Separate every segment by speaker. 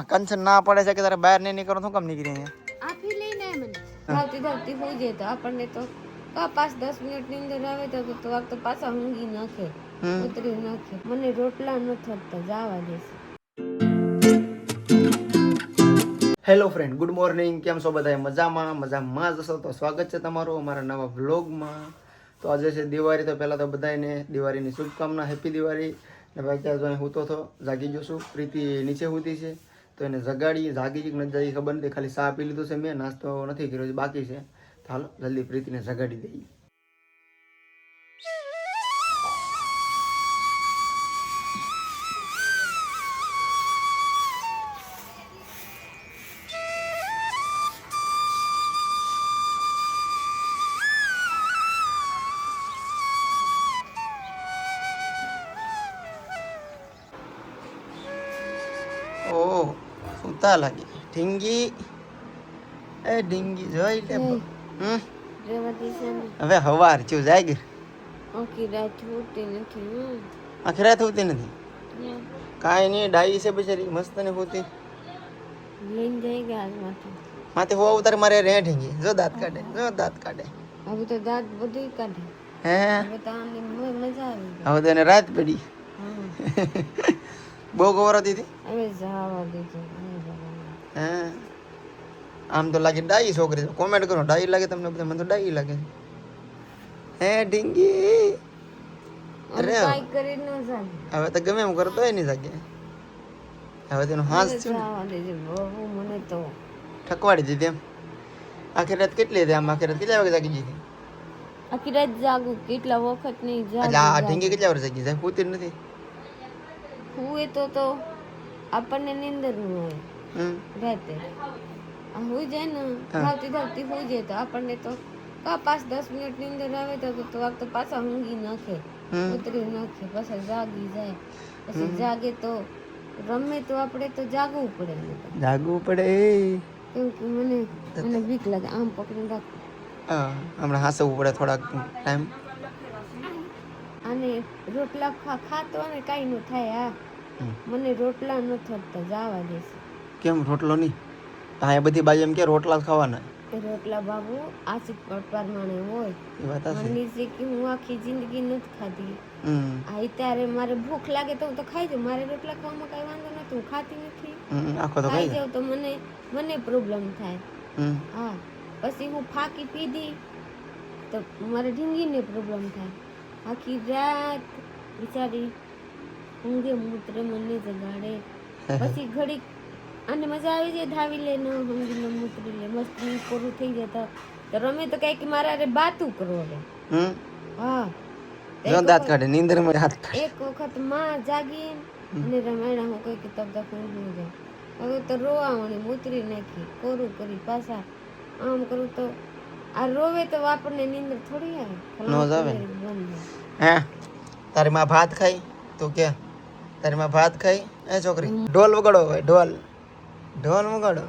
Speaker 1: આ કંચન ના પડે છે કે તારે બહાર નહીં નીકળો શું કામ નીકળી અહીંયા?
Speaker 2: આપી લઈને મને. ધાવતી ધાવતી હોઈ જાય તો આપણને તો પાંચ દસ મિનિટની અંદર આવે તો તો વાગ તો પાછા ઊંઘી નાખે ઉતરી નાખે. મને રોટલા ન થતા જવા દેશે
Speaker 1: હેલો ફ્રેન્ડ ગુડ મોર્નિંગ કેમ છો બધા મજામાં? મજામાં જશો તો સ્વાગત છે તમારું અમારા નવા વ્લોગમાં તો આજે છે દિવાળી તો પહેલાં તો બધાને દિવાળીની શુભકામના હેપી દિવાળી. ને ભાઈ ત્યાં જો હું તો થો જાગી ગયો છું. પ્રીતિ નીચે હોતી છે. તો એને જગાડી જાગી છે કે નથી જાગી ખબર નથી, ખાલી ચા પી લીધું છે મેં, નાસ્તો નથી કર્યો બાકી છે. તો હાલો, જલ્દી પ્રીતિને જગાડી દઈએ. સુતા લાગી ઢીંગી. એ ઢીંગી જોઈ લે હમ. હવે હવાર ચું જાય
Speaker 2: આખી રાત છૂટતી નથી
Speaker 1: આખી રાત હોતી નથી? કાંઈ નહીં ડાઈ છે બિચારી મસ્ત ને હોતી.
Speaker 2: લઈને જઈ ગયા
Speaker 1: માથે. હોવા ઉતારે મારે રે ઢીંગી. જો દાંત કાઢે જો દાંત કાઢે.
Speaker 2: હવે તો દાંત બધું કાઢે.
Speaker 1: હે?
Speaker 2: હવે તો આની મજા આવી
Speaker 1: હવે તો એને રાત પડી.
Speaker 2: હા.
Speaker 1: બહુ ગૌરવ દીધી?
Speaker 2: હવે જવા.
Speaker 1: હે. આમ તો લાગે ડાઈ છોકરી. કોમેન્ટ કરો ડાઈ લાગે તમને બધા? મને તો ડાઈ લાગે. હે ઢીંગી. અરે. હવે તો ગમે એમ કરતો હોય નહીં જાગે. હવે તેનો હાથ
Speaker 2: મને તો.
Speaker 1: ઠકવાડી દીધી એમ. આખી રાત કેટલી હતી આમ? આખી રાત કેટલા વાગે જાગી ગઈ
Speaker 2: આખી રાત જાગું કેટલા વખત નહીં
Speaker 1: જાગું આ ઢીંગી કેટલા વાર જાગી જાય પૂતી નથી. નથી
Speaker 2: એ તો તો આપણને નીંદર ન હોય. રાતે હુઈ જાય ને ધાવતી ધાવતી હોય જાય તો આપણને તો કા પાંચ દસ મિનિટની અંદર આવે તો તો તો પાછા ઊંઘી નાખે ઉતરી નાખે પાછા જાગી જાય. પછી જાગે તો રમે તો આપણે તો જાગવું પડે
Speaker 1: જાગવું પડે
Speaker 2: કેમ કે મને મને બીક લાગે આમ પકડીને રાખ
Speaker 1: હા હમણાં હાસવું પડે થોડાક ટાઈમ.
Speaker 2: અને રોટલા ખાતો અને કાંઈ ન થાય આ મને રોટલા ન થતા જવા દેશે
Speaker 1: કેમ રોટલો નહીં? અહીંયા બધી બાજુ એમ કે રોટલા જ ખાવાના.
Speaker 2: એ રોટલા બાબુ આશિક પરમાણે હોય.
Speaker 1: એ વાત છે.
Speaker 2: મને છે કે હું આખી જિંદગી નથી ખાધી.
Speaker 1: હમ.
Speaker 2: આ ત્યારે મારે ભૂખ લાગે તો હું તો ખાઈ જાઉં. મારે રોટલા ખાવામાં કઈ વાંધો નથી હું ખાતી નથી.
Speaker 1: આખો તો
Speaker 2: ખાઈ
Speaker 1: ખાઈ
Speaker 2: જાઉં તો મને મને પ્રોબ્લેમ થાય. હા. પછી હું ફાકી પીધી તો મારે ઢીંગીને પ્રોબ્લેમ થાય. આખી રાત બિચારી ઊંઘે મૂત્ર મને જગાડે. પછી ઘડીક અને મજા આવી જાય ધાવી લે ન ઊંઘીને મૂતરી લે મસ્ત પૂરું થઈ જતા તો રમે તો કંઈક મારા રે બાતું કરો
Speaker 1: હમ?
Speaker 2: હા.
Speaker 1: જો દાંત કાઢે નીંદરમાં હાથ
Speaker 2: એક વખતમાં જાગી અને રમાયણા હું કઈ તબ તક ઊંઘી જાય. હવે તો રોવાવણી મૂતરી નાખી કોરું કરી પાછા. આમ કરું તો આ રોવે તો આપણને નીંદર થોડી આવે.
Speaker 1: નો જ આવે. હે? તારી માં ભાત ખાઈ? તું કે તારી માં ભાત ખાઈ? એ છોકરી ઢોલ વગાડો હોય ઢોલ. ઢોલ વગાડો.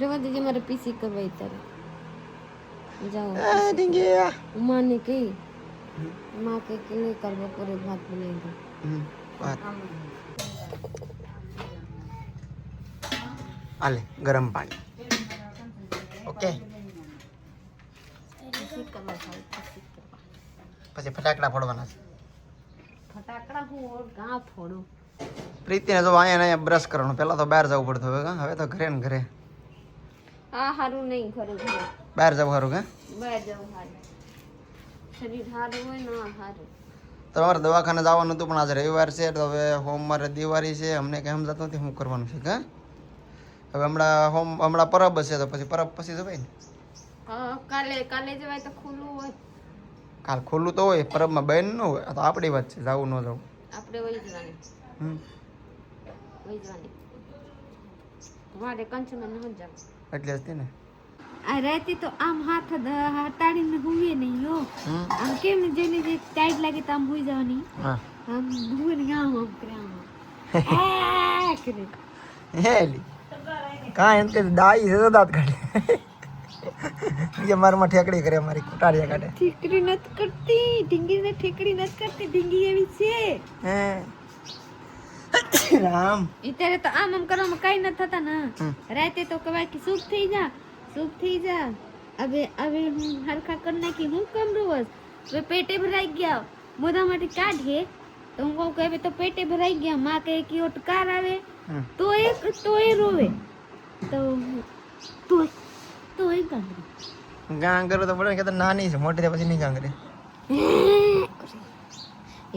Speaker 2: રેવા દેજે મારે પીસી કરવાય તારે. જાઓ
Speaker 1: એ ઢીંગી આ.
Speaker 2: માને કહી માં કે કે નહીં કર બપોરે ભાત બનાવી દો
Speaker 1: ભાત. આલે ગરમ પાણી. ઓકે?
Speaker 2: કરવા કરવા.
Speaker 1: પછી ફટાકડા ફોડવાના છે.
Speaker 2: ફટાકડા હું ગાં ફોડું.
Speaker 1: પ્રીતિને જો અહીંયા અહીંયા બ્રશ કરવાનું. પહેલાં તો બહાર જવું પડતું હવે હવે તો ઘરે ને ઘરે.
Speaker 2: આ હારું નહીં ઘરે ઘરે.
Speaker 1: બહાર જવું સારું કે
Speaker 2: બહાર જવું હારું. શરીર સારું હોય ને હારું.
Speaker 1: તમારે દવાખાને જવાનું હતું પણ આજે રવિવાર છે તો હવે હોમવારે દિવાળી છે. અમને કંઈ સમજાતું નથી શું કરવાનું છે કે હવે હમણાં હોમ હમણાં પરબ હશે તો પછી પરબ પછી જવાય ને?
Speaker 2: હા કાલે કાલે જવાય તો ખુલ્લું હોય.
Speaker 1: કાલ ખુલ્લું તો હોય પરબમાં બેન ન હોય. તો આપણી વાત છે જવું ન જવું.
Speaker 2: આપણે વહી જવાની. મારે કંચમાં ન જાવ
Speaker 1: એટલે જ ને.
Speaker 2: આ રાતે તો આમ હાથ હટાડીને હુઈએ નહીં
Speaker 1: હમ.
Speaker 2: આમ કેમ જેને જે ટાઈટ લાગે તો આમ હુઈ જવાની. આમ હુએ ને આમ આમ કરે આમ. આમ. કરે
Speaker 1: હેલી. કાંઈ એમ કે ડાઈ છે દાંત કાઢે. એ મારમાં ઠેકડી કરે મારી કુટારિયા કાઢે.
Speaker 2: ઠીકરી નથી કરતી. ઢીંગી ને ઠેકડી નથી કરતી. ઢીંગી એવી છે.
Speaker 1: હે. રામ.
Speaker 2: અત્યારે તો આમ આમ કરવામાં કઈ ન થતા ને. રાતે તો કહેવાય કે સુખ થઈ જા સુખ થઈ જા. હવે હવે હું હરખા કરી નાખી હું કેમ રોવસ? હવે પેટે ભરાઈ ગયા. મોઢામાંથી કાઢીએ તો હું કહું કે હવે તો પેટે ભરાઈ ગયા. માં કહે કે ઓટકાર આવે. તો એ તો એ રોવે. તો તો તો એ ગાંગરી
Speaker 1: તો પડે કે તો નાની છે મોટી પછી નહીં ગાંગરે.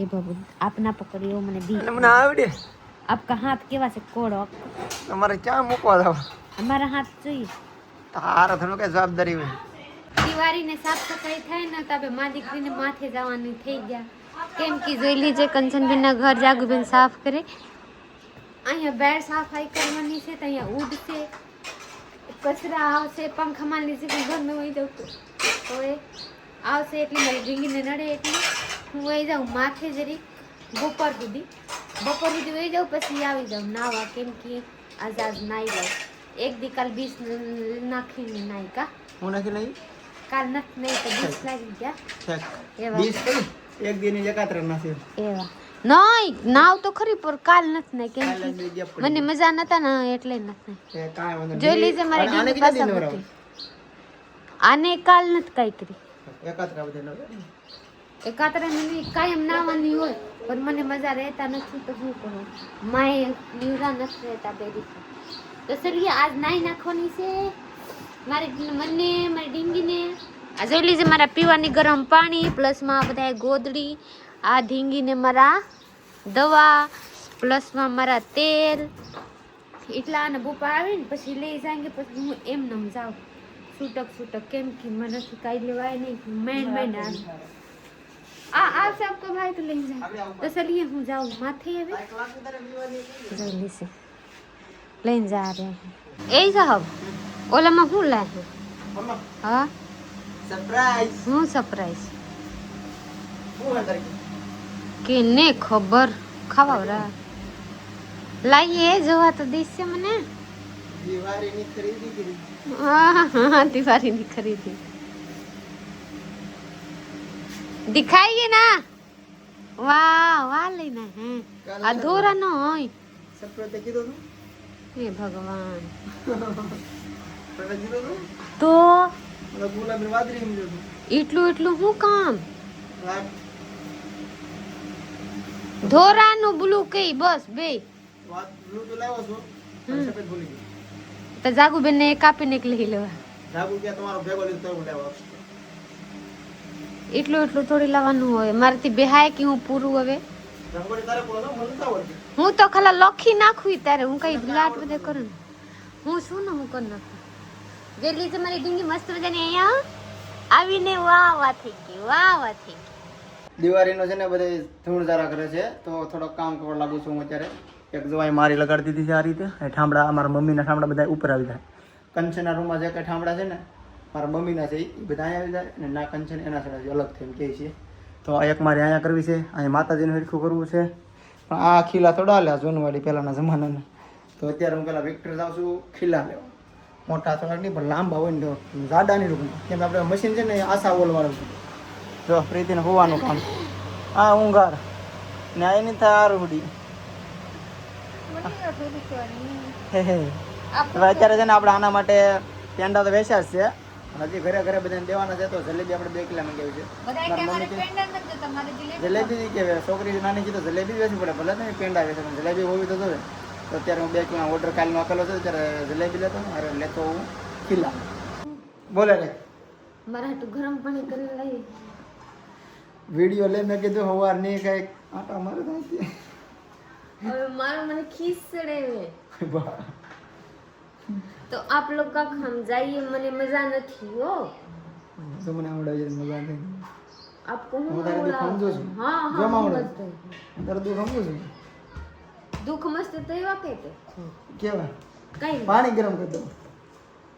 Speaker 2: એ બાબુ આપના પકડ્યો મને બી.
Speaker 1: મને આવડે.
Speaker 2: આપકા હાથ કેવા છે કોડક
Speaker 1: તમારે ક્યાં મૂકવા જાવ
Speaker 2: અમારા હાથ જોઈએ
Speaker 1: તારા થનો કઈ જવાબદારી હોય
Speaker 2: દિવાળીને સાફ સફાઈ થાય ને તો આપણે મા દીકરીને માથે જવાની થઈ ગયા કેમ કે જોઈ લીજે કંચનબેનના ઘર જાગુબેન સાફ કરે અહીંયા બેડ સફાઈ કરવાની છે તો અહીંયા ઉડશે કચરા આવશે પંખામાં લીધે ઘરમાં વહી તો તો એ આવશે એટલે મારી ભીંગીને નડે એટલે હું વહી જાઉં માથે જરી ગોપર સુધી બપોર સુધી વહી જાઉં પછી આવી જાઉં. નાવા કેમ કે આજ આજ નાઈ જાઉં એક દી કાલ બીસ નાખીને નાઈ કા?
Speaker 1: હું નાખી લઈ
Speaker 2: કાલ નથી નહીં તો બીસ લાગી ગયા. એવા.
Speaker 1: બીસ એક દિન એકાત્ર નાખી.
Speaker 2: એવા. નહીં નાવ તો ખરી પર કાલ નથી ને કેમ. મને મજા નતા ને એટલે નથી જોઈ લીજે મારી.
Speaker 1: આને
Speaker 2: કાલ નથી કાંઈ કરી.
Speaker 1: એકાત્ર.
Speaker 2: એકાત્રે નહીં કાયમ નાવાની હોય પણ મને મજા રહેતા નથી તો શું કરું? માએ નીવડા નથી રહેતા પહેરી તો સરિયા આજ નાઈ નાખવાની છે. મારી મને મારી ડીંગીને આ જોઈ લીજે મારા પીવાની ગરમ પાણી પ્લસમાં બધા ગોદડી આ ઢીંગીને મારા દવા પ્લસમાં મારા તેલ. એટલા અને બપા આવે ને પછી લઈ જાય પછી હું એમ નમ જાઉં છૂટક છૂટક કેમ કે મને નથી કાંઈ લેવાય નહીં. મેન મેન આ આ આવશે આપકો ભાઈ તો લઈ જાય તો ચलिए હું જાઉં. માથે હવે. જોઈ લીશે. લઈને જા રહે એ સાહેબ ઓલામાં શું લાગે
Speaker 1: મમ્મા,
Speaker 2: હા?
Speaker 1: Surprise.
Speaker 2: હું સરપ્રાઈઝ
Speaker 1: હે કેને
Speaker 2: કે ને ખબર? ખાવા લાઈએ જોવા તો દેશે મને.
Speaker 1: દિવાળીની ખરીદી કરી.
Speaker 2: હા હા દિવાળીની ખરીદી દિખાઈએ ના વાહ વાહ લઈને હે
Speaker 1: કાલે
Speaker 2: આ દોરા નો હોય
Speaker 1: surprise તે કીધું તું?
Speaker 2: હે ભગવાન
Speaker 1: surprise કીધું તું?
Speaker 2: તો
Speaker 1: મને ગુલાબી વાદળી એમ કીધું.
Speaker 2: એટલું એટલું શું કામ. ધોરાનું બ્લુ કઈ બસ બે
Speaker 1: તો.
Speaker 2: તો જાગુબેન ને કાપીને લઈ લેવા
Speaker 1: જાગુ કે તમારો ભેગો લીધો તો.
Speaker 2: એટલું એટલું થોડી લાવવાનું હોય. મારાથી બેહાય કે હું પૂરું હવે. હું તો ખાલી લખી નાખું ત્યારે. હું કઈ લાટ બધે કરું. હું શું ને હું કરી નાખું? જેટલી છે મારી ડીંગી મસ્ત મજાની અહીંયા. આવીને વાહ વાહ થઈ ગઈ, વાહ વાહ થઈ ગઈ.
Speaker 1: દિવાળીનો છે ને બધે ધૂળ ધારા કરે છે. તો થોડોક કામ કરવા લાગુ છું હું અત્યારે. એક જોવાઈ મારી લગાડી દીધી છે આ રીતે. ઠામડા, અમારા મમ્મીના ઠામડા બધા ઉપર આવી જાય. કંચના રૂમમાં જે કંઈ ઠામડા છે ને મારા મમ્મીના છે એ બધા અહીંયા આવી જાય અને ના કંચન એના સાથે અલગ થઈને કહે છે. તો આ એક મારે અહીંયા કરવી છે અહીંયા માતાજીનું હરખું કરવું છે. પણ આ ખીલા થોડા હાલ્યા જૂનવાડી પહેલાંના જમાનાના. તો અત્યારે હું પહેલાં વિક્ટર જાઉં છું ખીલા લેવા. મોટા થોડાક નહીં પણ લાંબા હોય ને તો જાડા નહીં રૂપમાં કેમ આપણે મશીન છે ને આશા ઓલવાળું છે. જો પ્રીતિને હોવાનું કામ. આ ઊંઘાર. ને આ એની થાર ઉડી હે હે. અત્યારે છે ને આપણે આના માટે પેંડા તો વેચ્યા જ છે. હજી ઘરે ઘરે બધાને દેવાના છે તો જલેબી આપણે બે કિલા મંગાવી છે. જલેબી કે છોકરી નાની છે તો જલેબી વેચવી પડે. ભલે તમે પેંડા વેચે પણ જલેબી હોવી તો જોવે તો અત્યારે હું બે કિલા ઓર્ડર કાલનો આપેલો છે ત્યારે જલેબી લેતો ને અરે લેતો હું કિલ્લા બોલે રે.
Speaker 2: મારા હાટું ગરમ પાણી કરી લઈ
Speaker 1: વીડિયો લે મેં કીધું હવાર નહીં કંઈક. આટા મારે થાય.
Speaker 2: હવે મારું મને ખીસડે
Speaker 1: બા.
Speaker 2: તો આપ લોગ કા સમજાइए મને મજા નથી હો
Speaker 1: તો મને આવડે છે મજા નહીં
Speaker 2: આપકો હું
Speaker 1: હું તારે દુઃખ સમજુ છું.
Speaker 2: હા
Speaker 1: જો
Speaker 2: હા
Speaker 1: માવડે.
Speaker 2: સમજતો હું.
Speaker 1: હું તારે દુઃખ સમજુ છું?
Speaker 2: દુઃખ મસ્ત થયો કે તે
Speaker 1: કેવા?
Speaker 2: કઈ
Speaker 1: પાણી ગરમ કરી દો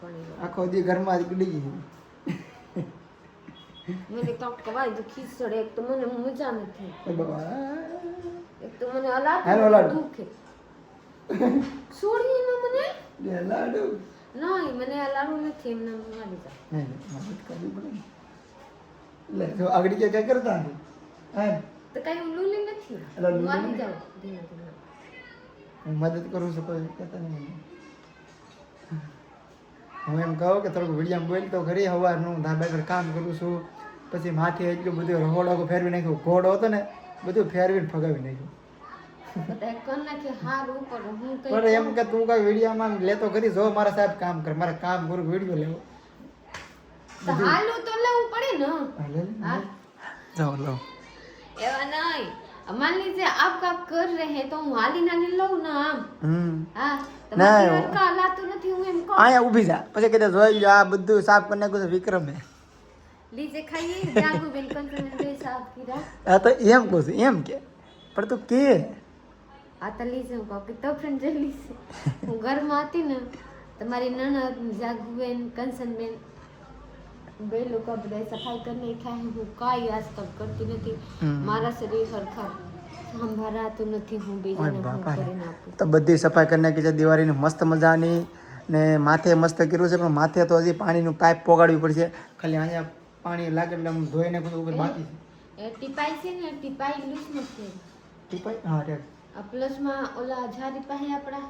Speaker 2: પણ
Speaker 1: આખો દી ઘરમાં જ ગડી ગઈ
Speaker 2: મને કાંક કવાય તો ખીસડે એક તો મને મજા નથી
Speaker 1: એ બાબા.
Speaker 2: એક તો મને અલાટ
Speaker 1: હાલો, અલાટ.
Speaker 2: દુખે છોડી ને મને?
Speaker 1: લે લાડુ.
Speaker 2: નહીં મને અલાડું નથી એમને મારી જા
Speaker 1: નહીં, નહીં, મદદ કરવી પડે એટલે જો આગળ કે કઈ કરતા હે
Speaker 2: તો કઈ નથી મારી
Speaker 1: હું મદદ કરું છું કોઈ કહેતા નહીં હું એમ કહું કે થોડુંક વીડિયો બોલ તો ખરી સવારનું ધાબા પર કામ કરું છું. પછી માથે એટલું બધું રહોડો ફેરવી નાખ્યું ઘોડો હતો ને બધું ફેરવીને ફગાવી નાખ્યું. પણ એમ કે તું કઈ વિડીયોમાં લેતો કરી જો મારા સાહેબ કામ કર મારે કામ કરું વિડીયો લેવો
Speaker 2: તો હાલું તો લેવું પડે ને
Speaker 1: હા, લે લે.
Speaker 2: હા
Speaker 1: જાઓ લો
Speaker 2: એવા નહીં मान लीजिए आप काम कर रहे हैं तो હું હાલી નાની લઉં ને આમ
Speaker 1: હમ
Speaker 2: હા
Speaker 1: ના,
Speaker 2: તમારી
Speaker 1: એવું.
Speaker 2: હરકા હલાતું નથી હું એમ કહું
Speaker 1: અહીંયા ઊભી જા પછી કીધું જોઈ લો આ બધું સાફ કરી નાખ્યું છે વિક્રમે
Speaker 2: લીજે ખાઈએ જાગુ બેન કંચન બે સાફ કીધા
Speaker 1: આ તો એમ કહું છું એમ કે પણ તું કે
Speaker 2: આ તો લીજે હું કહું કે તો ફ્રેન્ડ જઈ છે હું ઘરમાં હતી ને તમારી નણદ જાગુબેન કંસનબેન બે લોકો બધા સફાઈ કરીને છે હું. કાંઈ આજકાલ કરતી નથી. મારા શરીર સરખા સંભાળાતું નથી. હું
Speaker 1: બીજા
Speaker 2: બીજાને. કરીને આપું.
Speaker 1: તો બધી સફાઈ કરીને કે છે. દિવાળીની મસ્ત મજાની ને માથે મસ્ત કર્યું છે પણ માથે તો હજી પાણીનું પાઇપ પોગાડવી પડશે. ખાલી અહીંયા પાણી લાગે એટલે આમ ધોઈને બધું ઉપર બાકી છે.
Speaker 2: ટીપાઈ છે ને ટીપાઈ લૂસ નથી.
Speaker 1: ટીપાઈ? હા રે
Speaker 2: આ પ્લસમાં ઓલા ઝારી પાસે આપણા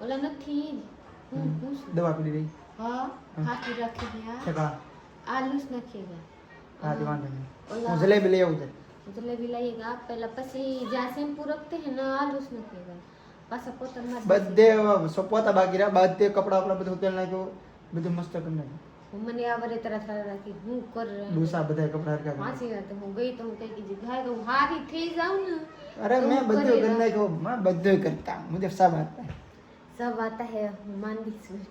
Speaker 2: ઓલા નથી હું હું શું?
Speaker 1: દવા પીડી રહી?
Speaker 2: હા હાકી રાખી ગયા
Speaker 1: છે કા
Speaker 2: આ લૂસ નાખી ગયા
Speaker 1: હા તે વાંધો નહીં.
Speaker 2: ઓલા
Speaker 1: હું જલેબી લઈ આવું છે
Speaker 2: જલેબી લાવીએગા પહેલા પછી જ્યાં શેમ્પુ રખતે હે ને આ લૂસ નાખીએગા પાછા પોતા માર
Speaker 1: બધે સો- પોતા બાકી રહ્યા. બધે કપડા આપણા બધું તેલ નાખ્યું. બધું મસ્ત કરી નાખ્યું.
Speaker 2: મને આ વરે તરત હારા રાખી હું કર રહી હું.
Speaker 1: ડોસા બધા કપડા હરખા કરી
Speaker 2: વાંચી વાત હું ગઈ તો હું કઈ કીધું ભાઈ હું હારી થઈ જાઉં ને.
Speaker 1: અરે
Speaker 2: તો
Speaker 1: મેં
Speaker 2: હું
Speaker 1: બધું
Speaker 2: કરી
Speaker 1: કરી
Speaker 2: નાખું.
Speaker 1: નાખ્યું મેં બધું કરતા મુજબ સબ आता है
Speaker 2: સબ આતા હે હું માંદી છું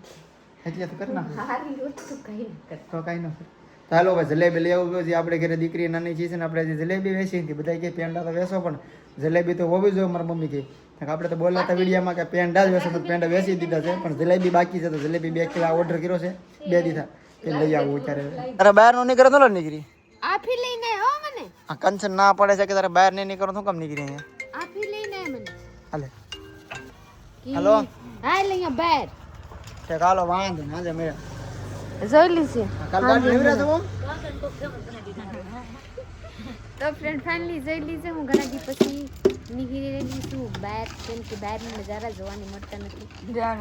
Speaker 1: એટલે તો કરી નાખું
Speaker 2: હારી રોજ તો કઈ ન કર
Speaker 1: તો કાંઈ ન કરે તો હાલો ભાઈ જલેબી લઈ આવું પછી આપણે ઘરે દીકરી નાની ચીજ ને આપણે જે જલેબી વેચી હતી બધા કે પેંડા તો વેચો પણ જલેબી તો હોવી જોઈએ મારા મમ્મી કે આપણે તો બોલતા હતા વિડીયોમાં કે પેંડા જ વેચો તો પેંડા વેચી દીધા છે પણ જલેબી બાકી છે તો જલેબી બે કિલો ઓર્ડર કર્યો છે બે દીધા એ લઈ આવું અત્યારે અરે બહાર નો નીકળે તો નીકળી
Speaker 2: આફી લઈને હો મને?
Speaker 1: આ કંચન ના પડે છે કે તારે બહાર નહીં નીકળો શું કામ નીકળી અહીંયા
Speaker 2: આફી લઈને મને.
Speaker 1: હાલે. હાલો.
Speaker 2: હા એટલે અહીંયા બહાર.
Speaker 1: તે કાલો વાંધો ના જે મેળા.
Speaker 2: જોઈ લીધી
Speaker 1: કાલ ગાડી રહ્યા છો
Speaker 2: તો ફ્રેન્ડ ફાઇનલી જોઈ લીધે હું ઘણા દી પછી. નીકળી રહી છું બહાર કેમ કે બહારના નજારા જોવાની મળતા નથી.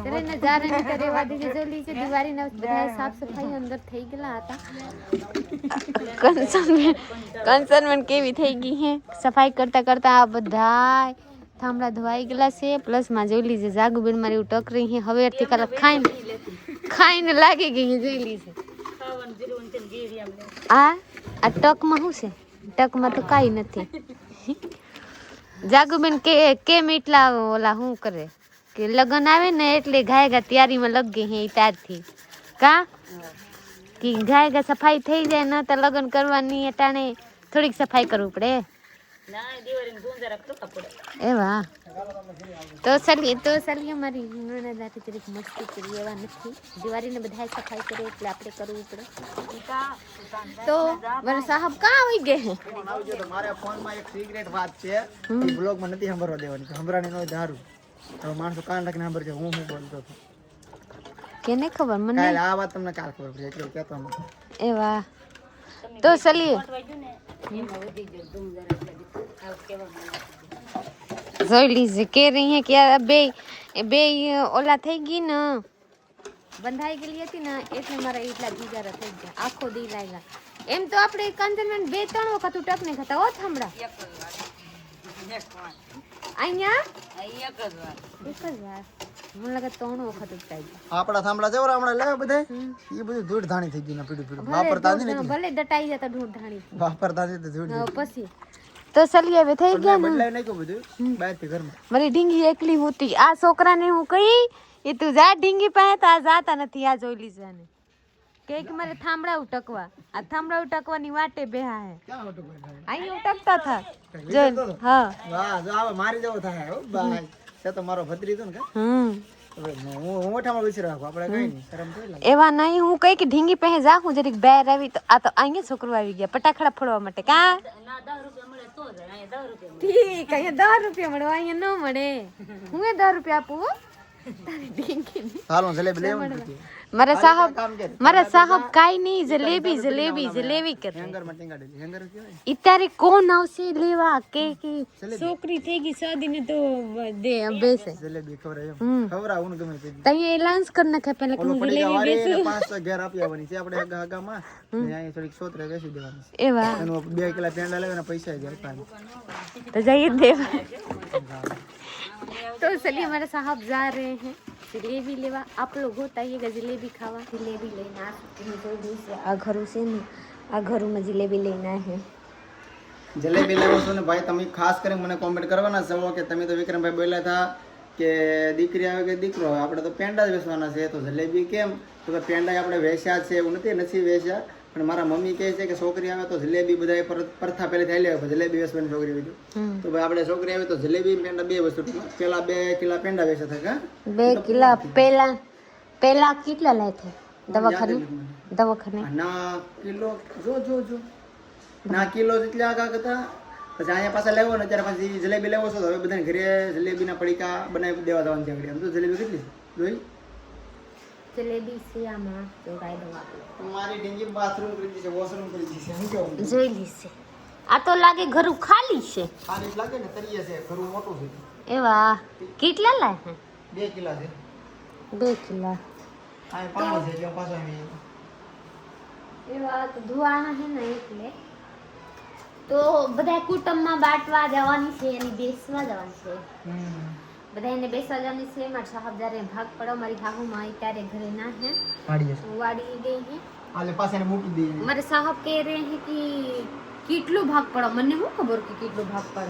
Speaker 2: ત્યારે નજારાની તો રહેવા દીધી છે લીધી દિવાળીના બધા સાફ સફાઈ અંદર થઈ ગયેલા હતા. કન્સર્નમેન્ટ કેવી થઈ ગઈ હે? સફાઈ કરતા કરતા આ બધા થાંભલા ધોવાઈ ગયેલા છે પ્લસમાં જોઈ લીજે જાગુબેન મારી એવું ટકરી હે હવેથી કાલે ખાઈને ખાઈને લાગી ગઈ હે જોઈ લીજે આ આ ટકમાં શું છે? ટકમાં તો કાંઈ નથી. જાગુબેન કે કેમ એટલા ઓલા શું કરે? કે લગન આવે ને એટલે ગાયગા તૈયારીમાં લગ ગઈ હે ત્યારથી. કા? કે ગાયગા સફાઈ થઈ જાય ને તો લગન કરવાની ટાણે થોડીક સફાઈ કરવું પડે. એવા તો સલી તો સલી અમારી નણંદાથી થોડીક મસ્તી કરી એવા નથી દિવાળીને બધાય સફાઈ કરે એટલે આપણે કરવું પડે તો મારા સાહેબ કાં આવી ગયા હે
Speaker 1: આવજો તો મારા ફોનમાં એક સિક્રેટ વાત છે એ બ્લોગમાં નથી સાંભળવા દેવાની સાંભળવાની ન દારૂ હવે માણસો કાન રાખીને સાંભળશે હું શું બોલતો હતો
Speaker 2: કેને ખબર મને
Speaker 1: કાલે આ વાત તમને કાલ ખબર પડશે એટલે કહેતો નથી
Speaker 2: એવા તો ચલીએ જોઈ લીજે કે રહી હે કે આ બે બે ઓલા થઈ ગઈ ને બંધાઈ ગયેલી હતી ને એટલે મારા એટલા જીજારા થઈ ગયા આખો દી લાગ્યા એમ તો આપણે કંચનમેન્ટ બે ત્રણ વખત ઉટક નહીં ખાતા ઓ થાંભળા અહીંયા એક જ વાર મને લાગે ત્રણ વખત ઉટકાઈ ગયા
Speaker 1: આપણા થાંભલા જેવરા હમણાં લેવા બધા
Speaker 2: હમ.
Speaker 1: એ બધું ધૂળ ધાણી થઈ ગઈ ને પીડું પીડું
Speaker 2: ભલે
Speaker 1: વાપરતા નથી ને
Speaker 2: દૂધ- ભલે દટાઈ જતા ઢૂંઢ ધાણી
Speaker 1: વાપરતા નથી તો ધૂળ
Speaker 2: હવે પછી તો ચલી હવે થઈ ગયા ને. મારી ઢીંગી એકલી હોતી. આ છોકરાને હું કહી એ તું જા ઢીંગી પાસે તો આ જાતા નથી આ જોઈ લીજાને કે કે મારે થાંભળા ઉટકવા. આ થાંભળા ઉટકવાની વાટે બેહા હે. અહીં ઉટકતા થા. જો હા.
Speaker 1: વાહ જો આવે મારી જવો થાય. હો ભાઈ. તે તો મારો ભત્રીજો ને કે?
Speaker 2: હમ.
Speaker 1: હવે હું હું ઓઠામાં બેસી રાખું. આપણે કઈ નહીં શરમ થોડી લાગે
Speaker 2: એવા નહીં હું કઈ કે ઢીંગી પાસે જા હું જરીક બેર આવી તો આ તો અહીંયા છોકરો આવી ગયા પટાખડા ફોડવા માટે. કા? ઠીક અહીંયા દસ રૂપિયા મળે અહીંયા ન મળે. હું એ દસ રૂપિયા આપું? હો.
Speaker 1: હાલો જલેબી લેવું ને
Speaker 2: મારા સાહેબ
Speaker 1: કામ કે
Speaker 2: મારા સાહેબ કાઈ નહીં જલેબી જલેબી જલેબી કરે
Speaker 1: હેંગર માં ટીંગાડેલી હેંગર કહેવાય
Speaker 2: અત્યારે કોણ આવશે લેવા કે કે છોકરી થઈ ગઈ શાદી ને તો દે બેસે
Speaker 1: જલેબી ખવડાય એમ
Speaker 2: હમ.
Speaker 1: ખવડાવું ને ગમે તે
Speaker 2: તઈ એલાન્સ કર નાખે પેલા કે
Speaker 1: ઓલો
Speaker 2: હું
Speaker 1: પડી
Speaker 2: જલેબી
Speaker 1: વાળી
Speaker 2: બેસું
Speaker 1: પાંચસો ઘેર આપી આવવાની છે આપણે હગા હગામાં ને અહીંયા થોડીક સોતરે બેસી દેવાની છે
Speaker 2: એવા
Speaker 1: એનું બે કિલા પેંડા લેવાના પૈસા જ આપવાના
Speaker 2: तो जाइए देवा तो चलिए हमारे साहब जा रहे हैं જલેબી લેવા. આપ લોકો તાઈએગા જલેબી ખાવા? જલેબી લઈને આ સુધી દિવસે આ ઘરું છે ને આ ઘરમાં જલેબી લઈને આવે
Speaker 1: જલેબી લેવો છો ને ભાઈ તમે ખાસ કરીને મને કોમેન્ટ કરવાના છો કે તમે તો વિક્રમભાઈ બોલ્યા હતા કે દીકરી આવે કે દીકરો આવે. આપણે તો પેંડા જ વેચવાના છે તો જલેબી કેમ? તો પેંડા આપણે વેચ્યા છે એવું નથી નથી વેચ્યા. પણ મારા મમ્મી કહે છે કે છોકરી આવે તો જલેબી બધા પરથા પહેલેથી હાલી આવે જલેબી વેસવાની છોકરી બીજું તો ભાઈ આપણે છોકરી આવે તો જલેબી પેંડા બે વસ્તુ. પેલા બે કિલા પેંડા વેચે થકા
Speaker 2: બે કિલા પેલા પેલા કેટલા લે છે? દવાખાને? દવાખાને?
Speaker 1: ના કિલો જો જો જો. ના કિલો જેટલા આગા હતા પછી અહીંયા પાછા લેવો ને ત્યારે પછી જલેબી લેવો છો તો હવે બધાને ઘરે જલેબી ના પડીકા બનાવી દેવા દેવાની છે આપણે તો જલેબી કેટલી જોઈ?
Speaker 2: જલેબી છે આમાં જોડાઈ દઉં આપણે
Speaker 1: મારી ઢીંગી બાથરૂમ કરી દીધી છે વોશરૂમ કરી દીધી છે શું કેવું
Speaker 2: જોઈ લીશે. આ તો લાગે ઘરું ખાલી છે.
Speaker 1: ખાલી લાગે ને તરીએ છે ઘરું મોટું છે.
Speaker 2: એવા કેટલા લાય હે
Speaker 1: બે કિલા છે.
Speaker 2: બે કિલા.
Speaker 1: આ પાણી છે જો પાછો
Speaker 2: એવા તો ધુવાના છે ને એટલે. તો બધા કુટુંબમાં બાટવા જવાની છે અને બેસવા જવાની છે. બધા એને બેસવા જવાની છે. મારા સાહેબ જ્યારે ભાગ પડો મારી હાહુ માં ત્યારે ઘરે ના હે.
Speaker 1: વાડી છે
Speaker 2: વાડી ગઈ હે.
Speaker 1: આલે પાસે એને મૂકી દે
Speaker 2: મારે સાહેબ કહે રહે હે કે કેટલો ભાગ પડો? મને હું ખબર કે કેટલો ભાગ પડે?